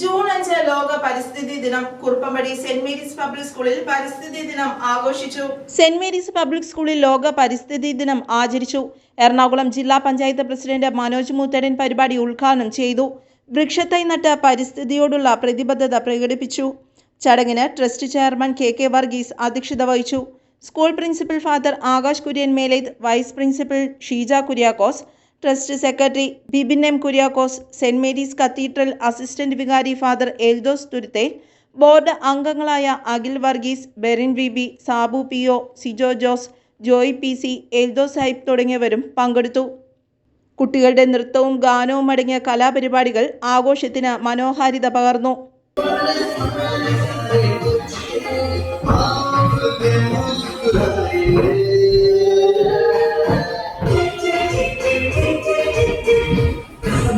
June അഞ്ച് ലോക പരിസ്ഥിതി ദിനം കുറുപ്പമ്പടി സെന്റ് മേരീസ് പബ്ലിക് സ്കൂളിൽ പരിസ്ഥിതി ദിനം ആഘോഷിച്ചു. സെന്റ് മേരീസ് പബ്ലിക് സ്കൂളിൽ ലോക പരിസ്ഥിതി ദിനം ആചരിച്ചു. എറണാകുളം ജില്ലാ പഞ്ചായത്ത് പ്രസിഡന്റ് മനോജ് മൂത്തടൻ പരിപാടി ഉദ്ഘാടനം ചെയ്തു. വൃക്ഷത്തൈ നട്ട് പരിസ്ഥിതിയോടുള്ള പ്രതിബദ്ധത പ്രകടിപ്പിച്ചു. ചടങ്ങിന് trust chairman K K Varghese അധ്യക്ഷത വഹിച്ചു. School principal father Akash Kurian Meleth vice principal Sheeja Kuriakose trust secretary Bibin M Kuriakose Saint Mary's cathedral assistant വികാരി ഫാദർ എൽദോസ് തുരുത്തേൽ ബോർഡ് അംഗങ്ങളായ Akhil Varghese Berin V B Sabu P O Sijo Jose Joy P C Eldhose Sahib തുടങ്ങിയവരും പങ്കെടുത്തു. കുട്ടികളുടെ നൃത്തവും ഗാനവും അടങ്ങിയ കലാപരിപാടികൾ ആഘോഷത്തിന് മനോഹാരിത പകർന്നു.